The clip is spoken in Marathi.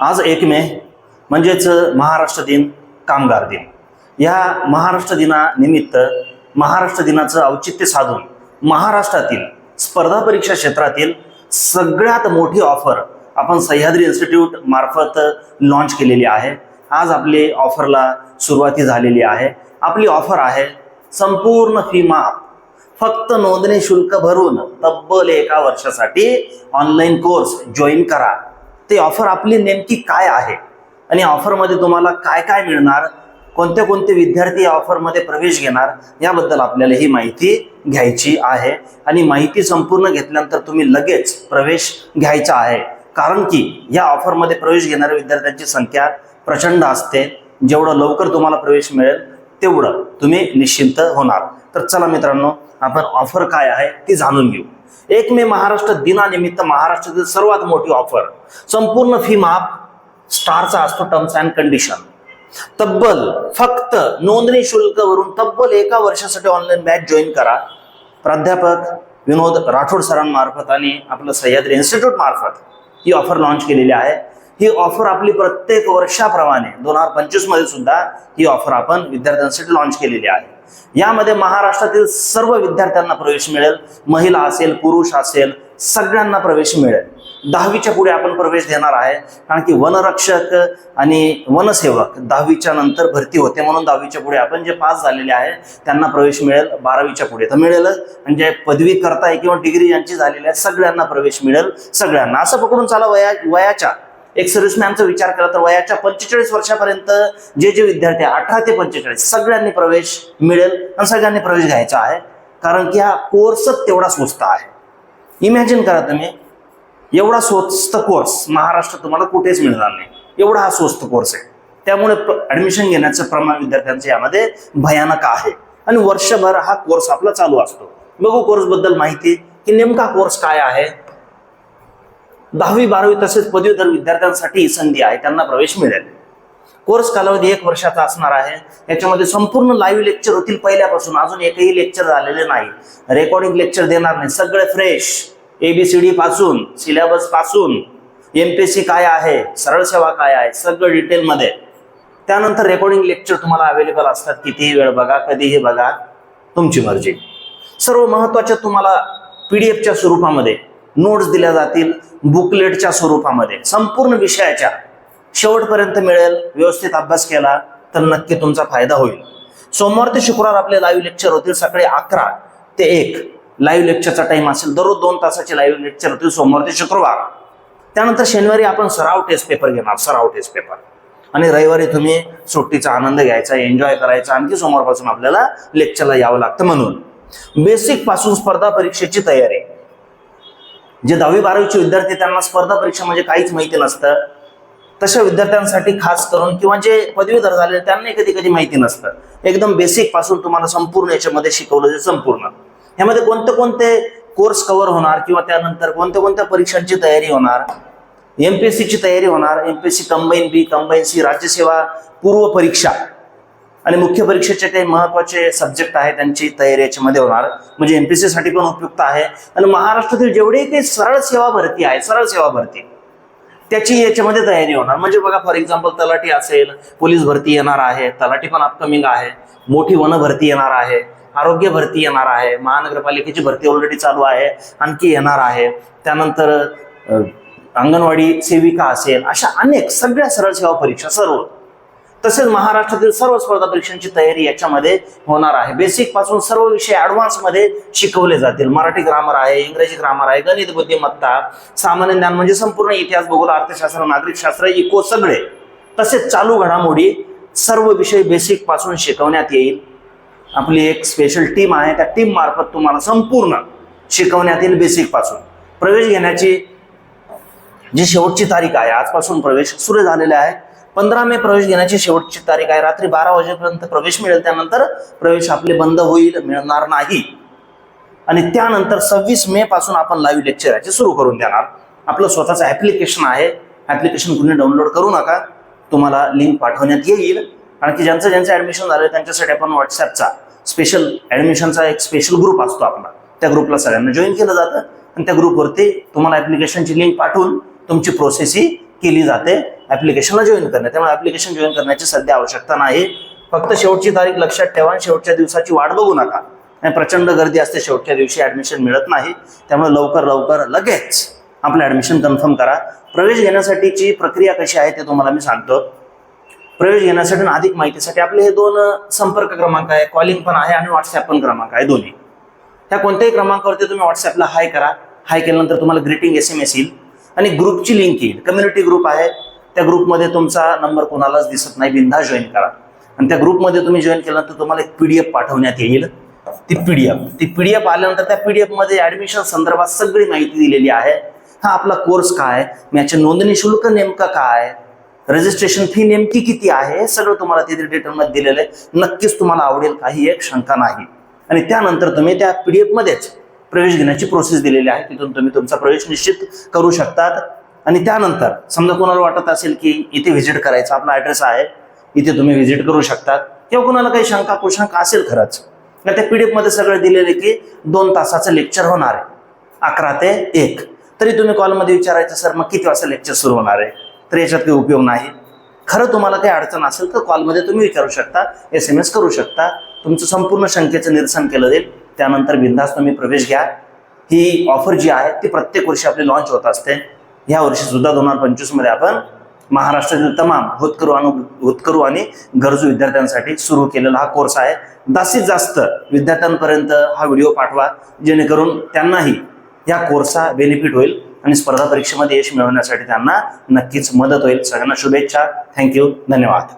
आज एक मे म्हणजेच महाराष्ट्र दिन कामगार दिन. या महाराष्ट्र दिनानिमित्त महाराष्ट्र दिनाचं औचित्य साधून महाराष्ट्रातील स्पर्धा परीक्षा क्षेत्रातील सगळ्यात मोठी ऑफर आपण सह्याद्री इन्स्टिट्यूट मार्फत लॉन्च केलेली आहे. आज आपली ऑफरला सुरुवाती झालेली आहे. आपली ऑफर आहे संपूर्ण फी माफ. फक्त नोंदणी शुल्क भरून तब्बल एका वर्षासाठी ऑनलाईन कोर्स जॉईन करा. ते ऑफर आपली नेमकी काय आहे? आणि ऑफरमध्ये तुम्हाला काय काय मिळणार? कोणते कोणते विद्यार्थी या ऑफरमध्ये प्रवेश घेणार? याबद्दल आपल्याला ही माहिती घ्यायची आहे. आणि माहिती संपूर्ण घेतल्यानंतर तुम्ही लगेच प्रवेश घ्यायचा आहे. कारण की या ऑफरमध्ये प्रवेश घेणाऱ्या विद्यार्थ्यांची संख्या प्रचंड असते. जेवढं लवकर तुम्हाला प्रवेश मिळेल तेवढं तुम्ही निश्चिंत होणार. तर चला मित्रांनो आपण ऑफर काय आहे ती जाणून घेऊ. एक मे महाराष्ट्र दिनानिमित्त महाराष्ट्रातील सर्वात मोठी ऑफर संपूर्ण फी माफ स्टारचा असतो टर्म्स अँड कंडिशन तब्बल फक्त नोंदणी शुल्क वरून तब्बल एका वर्षासाठी ऑनलाईन बॅच जॉईन करा. प्राध्यापक विनोद राठोड सरांमार्फत आणि आपलं सह्याद्री इन्स्टिट्यूट मार्फत ही ऑफर लॉन्च केलेली आहे. ही ऑफर आपली प्रत्येक वर्षाप्रमाणे दोन हजार पंचवीसमध्ये सुद्धा ही ऑफर आपण विद्यार्थ्यांसाठी लॉन्च केलेली आहे. यामध्ये महाराष्ट्रातील सर्व विद्यार्थ्यांना प्रवेश मिळेल. महिला असेल पुरुष असेल सगळ्यांना प्रवेश मिळेल. दहावीच्या पुढे आपण प्रवेश देणार आहे. कारण की वनरक्षक आणि वनसेवक दहावीच्या नंतर भरती होते. म्हणून दहावीच्या पुढे आपण जे पास झालेले आहे त्यांना प्रवेश मिळेल. बारावीच्या पुढे तर मिळेलच म्हणजे पदवी करताय किंवा डिग्री यांची झालेली आहे सगळ्यांना प्रवेश मिळेल. सगळ्यांना. असं पकडून चाला वया वयाच्या. एक सर्व्हिसमॅनचा विचार केला तर वयाच्या पंचेचाळीस वर्षापर्यंत जे जे विद्यार्थी अठरा ते पंचेचाळीस सगळ्यांनी प्रवेश मिळेल आणि सगळ्यांनी प्रवेश घ्यायचा आहे. कारण की हा कोर्सच तेवढा स्वस्त आहे. इमॅजिन करा तुम्ही एवढा स्वस्त कोर्स महाराष्ट्रात तुम्हाला कुठेच मिळणार नाही. एवढा हा स्वस्त कोर्स आहे. त्यामुळे ऍडमिशन घेण्याचं प्रमाण विद्यार्थ्यांचं यामध्ये भयानक आहे. आणि वर्षभर हा कोर्स आपला चालू असतो. बघू कोर्सबद्दल माहिती की नेमका कोर्स काय आहे? दहावी बारावी तसेच पदवीधर विद्यार्थ्यांसाठी ही संधी आहे. त्यांना प्रवेश मिळेल. कोर्स कालावधी एक वर्षाचा असणार आहे. याच्यामध्ये संपूर्ण लाईव्ह लेक्चर होतील पहिल्यापासून. अजून एकही लेक्चर झालेले नाही. रेकॉर्डिंग लेक्चर देणार नाही. सगळे फ्रेश एबीसीडी पासून सिलेबसपासून. एमपीएससी काय आहे? सरळ सेवा काय आहे? सगळं डिटेलमध्ये त्यानंतर रेकॉर्डिंग लेक्चर तुम्हाला अवेलेबल असतात. कितीही वेळ बघा कधीही बघा. तुमची मर्जी. सर्व महत्त्वाच्या तुम्हाला पीडीएफच्या स्वरूपामध्ये. नोट्स दिल्या जातील बुकलेटच्या स्वरूपामध्ये संपूर्ण विषयाच्या. शेवटपर्यंत मिळेल व्यवस्थित अभ्यास केला तर नक्की तुमचा फायदा होईल. सोमवार ते शुक्रवार आपले लाईव्ह लेक्चर होतील सकाळी अकरा ते एक. लाईव्ह लेक्चरचा टाइम असेल दररोज दोन तासाचे लाईव्ह लेक्चर होतील सोमवार ते शुक्रवार. त्यानंतर शनिवारी आपण सराव टेस्ट पेपर घेणार सराव टेस्ट पेपर आणि रविवारी तुम्ही सुट्टीचा आनंद घ्यायचा एन्जॉय करायचा आणखी सोमवारपासून आपल्याला लेक्चरला यावं लागतं म्हणून. बेसिकपासून स्पर्धा परीक्षेची तयारी. जे दहावी बारावीचे विद्यार्थी त्यांना स्पर्धा परीक्षा म्हणजे काहीच माहिती नसतं. तशा विद्यार्थ्यांसाठी खास करून किंवा जे पदवीधर झाले त्यांनाही कधी कधी माहिती नसतं. एकदम बेसिकपासून तुम्हाला संपूर्ण याच्यामध्ये शिकवलं जे संपूर्ण. ह्यामध्ये कोणते कोणते कोर्स कव्हर होणार किंवा त्यानंतर कोणत्या कोणत्या परीक्षांची तयारी होणार? एमपीएससीची तयारी होणार MPSC combine B combine C राज्यसेवा पूर्व परीक्षा. आणि मुख्य परीक्षेचे काही महत्त्वाचे सब्जेक्ट आहे त्यांची तयारी याच्यामध्ये होणार. म्हणजे एमपीएससी साठी पण उपयुक्त आहे. आणि महाराष्ट्रातील जेवढे काही सरळ सेवा भरती आहे सरळ सेवा भरती त्याची याच्यामध्ये तयारी होणार. म्हणजे बघा फॉर एक्झाम्पल तलाठी असेल पोलीस भरती येणार आहे तलाठी पण अपकमिंग आहे मोठी वन भरती येणार आहे आरोग्य भरती येणार आहे महानगरपालिकेची भरती ऑलरेडी चालू आहे आणखी येणार आहे. त्यानंतर अंगणवाडी सेविका असेल अशा अनेक सगळ्या सरळ सेवा परीक्षा सर्व तसेच महाराष्ट्रातील सर्व स्पर्धा परीक्षांची तयारी याच्यामध्ये होणार आहे. बेसिकपासून सर्व विषय ऍडव्हान्समध्ये शिकवले जातील. मराठी ग्रामर आहे इंग्रजी ग्रामर आहे गणित बुद्धिमत्ता सामान्य ज्ञान म्हणजे संपूर्ण इतिहास भूगोल अर्थशास्त्र नागरिकशास्त्र इको सगळे. तसेच चालू घडामोडी सर्व विषय बेसिकपासून शिकवण्यात येईल. आपली एक स्पेशल टीम आहे. त्या टीम मार्फत तुम्हाला संपूर्ण शिकवण्यात येईल बेसिकपासून. प्रवेश घेण्याची जी शेवटची तारीख आहे आजपासून प्रवेश सुरू झालेला आहे. पंधरा मे प्रवेश घेण्याची शेवटची तारीख आहे. रात्री बारा वाजेपर्यंत प्रवेश मिळेल. त्यानंतर प्रवेश आपले बंद होईल मिळणार नाही. आणि त्यानंतर सव्वीस मे पासून आपण लाईव्ह लेक्चर याचे सुरू करून देणार. आपलं स्वतःचं ऍप्लिकेशन आहे. ऍप्लिकेशन कुणी डाउनलोड करू नका. तुम्हाला लिंक पाठवण्यात येईल. कारण की ज्यांचं ज्यांचं ऍडमिशन झालं त्यांच्यासाठी आपण व्हॉट्सअपचा स्पेशल ऍडमिशनचा एक स्पेशल ग्रुप असतो आपला. त्या ग्रुपला सगळ्यांना जॉईन केलं जातं. आणि त्या ग्रुपवरती तुम्हाला ऍप्लिकेशनची लिंक पाठवून तुमची प्रोसेस ही केली जाते. ऍप्लिकेशनला जॉईन करणे. त्यामुळे ऍप्लिकेशन जॉईन करण्याची सध्या आवश्यकता नाही. फक्त शेवटची तारीख लक्षात ठेवा आणि शेवटच्या दिवसाची वाट बघू नका. आणि प्रचंड गर्दी असते शेवटच्या दिवशी ऍडमिशन मिळत नाही. त्यामुळे लवकर लवकर लगेच आपलं ऍडमिशन कन्फर्म करा. प्रवेश घेण्यासाठीची प्रक्रिया कशी आहे ते तुम्हाला मी सांगतो. प्रवेश घेण्यासाठी अधिक माहितीसाठी आपले हे दोन संपर्क क्रमांक आहे. कॉलिंग पण आहे आणि व्हॉट्सॲप पण क्रमांक आहे दोन्ही. त्या कोणत्याही क्रमांकावरती तुम्ही व्हॉट्सॲपला हाय करा. हाय केल्यानंतर तुम्हाला ग्रीटिंग एस एम एस येईल. आणि ग्रुपची लिंक येईल. कम्युनिटी ग्रुप आहे. त्या ग्रुपमध्ये तुमचा नंबर कोणालाच दिसत नाही. बिंदा जॉईन करा. आणि त्या ग्रुपमध्ये तुम्ही जॉईन केल्यानंतर तुम्हाला एक पीडीएफ पाठवण्यात येईल. ती पीडीएफ ती पीडीएफ आल्यानंतर त्या पीडीएफमध्ये ऍडमिशन संदर्भात सगळी माहिती दिलेली आहे. हा आपला कोर्स काय? याचे नोंदणी शुल्क नेमकं काय? रजिस्ट्रेशन फी नेमकी किती आहे? सगळं तुम्हाला तिथे डिटेलमध्ये दिलेलं आहे. नक्कीच तुम्हाला आवडेल. काही एक शंका नाही. आणि त्यानंतर तुम्ही त्या पी डी एफमध्येच प्रवेश घेण्याची प्रोसेस दिलेली आहे. तिथून तुम्ही तुमचा प्रवेश निश्चित करू शकतात. आणि त्यानंतर समजा कोणाला वाटत असेल की इथे व्हिजिट करायचा आपला ॲड्रेस आहे इथे तुम्ही व्हिजिट करू शकतात. किंवा कोणाला काही शंका कुशंका असेल खरंच तर त्या पी डी एफमध्ये सगळं दिलेलं की दोन तासाचं लेक्चर होणार आहे. अकरा ते एक. तरी तुम्ही कॉलमध्ये विचारायचं सर मग किती वाजता लेक्चर सुरू होणार आहे? तर याच्यात काही उपयोग नाही. खरं तुम्हाला काही अडचण असेल तर कॉलमध्ये तुम्ही विचारू शकता एस एम एस करू शकता. तुमचं संपूर्ण शंकेचं निरसन केलं जाईल. त्यानंतर बिंदास तुम्ही प्रवेश घ्या. ही ऑफर जी आहे ती प्रत्येक वर्षी आपली लॉन्च होत असते. ह्या वर्षी सुद्धा दोन हजार पंचवीसमध्ये आपण महाराष्ट्रातील तमाम होतकरू आणि होतकरू आणि गरजू विद्यार्थ्यांसाठी सुरू केलेला हा कोर्स आहे. जास्तीत जास्त विद्यार्थ्यांपर्यंत हा व्हिडिओ पाठवा जेणेकरून त्यांनाही या कोर्सचा बेनिफिट होईल आणि स्पर्धा परीक्षेमध्ये यश मिळवण्यासाठी त्यांना नक्कीच मदत होईल. सगळ्यांना शुभेच्छा. थँक्यू धन्यवाद.